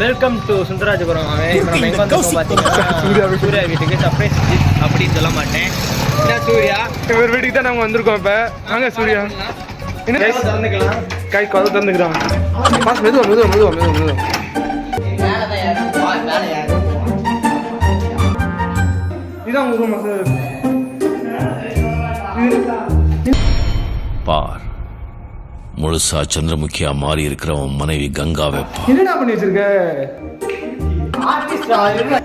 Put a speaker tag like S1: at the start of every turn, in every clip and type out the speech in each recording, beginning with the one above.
S1: Welcome to Sundarajapuram அவன் இப்ப நம்ம எங்க வந்திருக்கோம் பாத்தீங்கன்னா சூர்யா வீட்டுக்கு. சர்ப்ரைஸ் அப்படின்னு சொல்ல மாட்டேன். என்ன சூர்யா?
S2: இவர் வீட்டுக்கு தான் நாங்க வந்திருக்கோம் இப்ப. வாங்க சூர்யா. என்ன?
S1: கை திறந்துக்கலாம்
S2: கை கதை திறந்துக்கிறான் பாஸ் மெதுவா மெதுவா மெதுவா மெதுவா மெதுவா. இதான் உங்க ரூம் சார்
S3: முழுசா சந்திரமுகியா மாறி இருக்கிற உன் மனைவி கங்காவை பார்
S2: என்னடா பண்ணி வச்சிருக்க?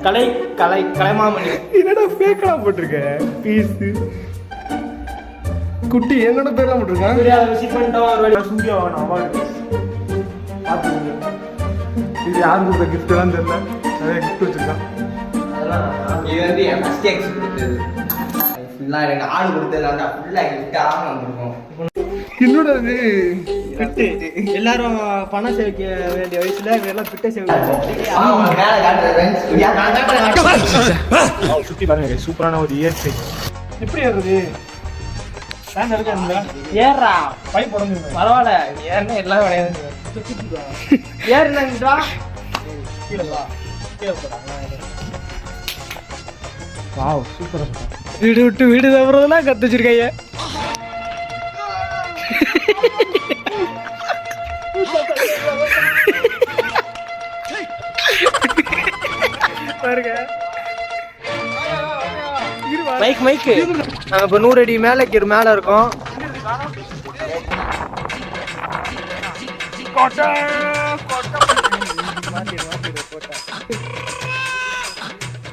S1: கலை கலை கலைமாமணி.
S2: என்னடா ஃபேக்கடா போட்டிருக்க? பீஸ் குட்டி என்னோட பேர்லாம் போட்டிருக்கான்
S1: சூர்யா
S2: அவார்டு. இது யார் கொடுத்த கிஃப்ட் எல்லாம் தெரியல. நிறைய கிஃப்ட் வச்சிருக்கான்
S4: இது வந்து என் ஃபர்ஸ்ட் எக்ஸ் கொடுத்தது. ஃபுல்லாக எனக்கு ஆடு கொடுத்தது அந்த ஃபுல்லாக கிஃப்டாக வந்திருக்கோம்
S2: என்னோட இது?
S1: பிட்டு எல்லாரும் பணம் சேவிக்க வேண்டிய வயசுல இவெல்லாம் பிட்டை சேவிக்க
S2: சுத்தி பாருங்க சூப்பரான ஒரு இயற்கை எப்படி இருக்குது
S1: ஏறா
S2: பைப் உடஞ்சிருங்க
S1: பரவாயில்ல ஏன்னா எல்லாம் விளையாது ஏறுனா
S2: கீழே வா. கீழே போறாங்க வாவ் சூப்பரா
S1: வீடு விட்டு வீடு தவறதெல்லாம் கத்து வச்சிருக்கைய பாருங்க. மைக் மைக்கு நாங்கள் இப்போ நூறு அடி மேலே கீழ் மேலே இருக்கோம்.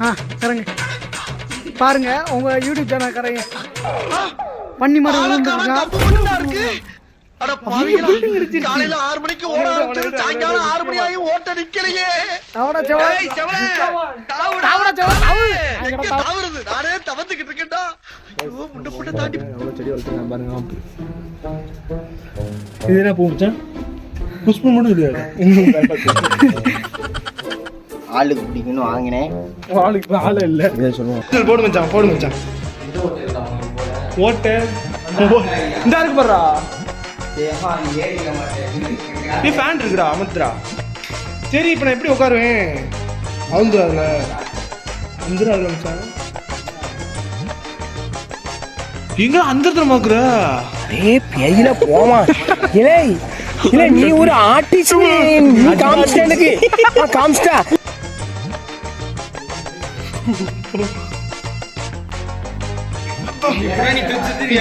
S5: ஆ கரங்க பாருங்க உங்க யூடியூப் சேனல் கரங்க. பண்ணி மாதிரி விழுந்துருக்கா?
S6: காலையில ஆறு மணிக்கு ஓட ஆரம்பிச்சது சாயங்காலம் ஆறு மணி ஆகி ஓட்ட நிக்கலையே. தாவுறது? நானே தவந்துகிட்டு இருக்கேன்டா. ஐயோ, முன்ன முன்ன தாண்டி
S2: செடி வளர்த்துருக்காங்க பாருங்க இது என்ன பூ மச்சான்? புஷ்பம் மட்டும் இல்லையா?
S4: ஆளுக்கு பிடிக்கணும் வாங்கினேன்.
S2: ஆளுக்கு ஆளே இல்ல. இதை சொல்லுவோம். போடு மச்சான் போடு மச்சான். ஓட்டு. இந்த இருக்கு
S4: மாட்டேன்
S2: நீ ஃபேன் இருக்குடா அமுத்துடா சரி இப்போ நான் எப்படி உட்காருவேன்? அவுந்துடாதுல அந்துடாதுல மச்சான் எங்க அந்த இடத்துல மாக்குற?
S7: ஏய் பெயில போமா. இலை இல்ல நீ ஒரு ஆர்டிஸ்ட் நீ. காமிச்சிட்ட எனக்கு. 你看你蹲着这里。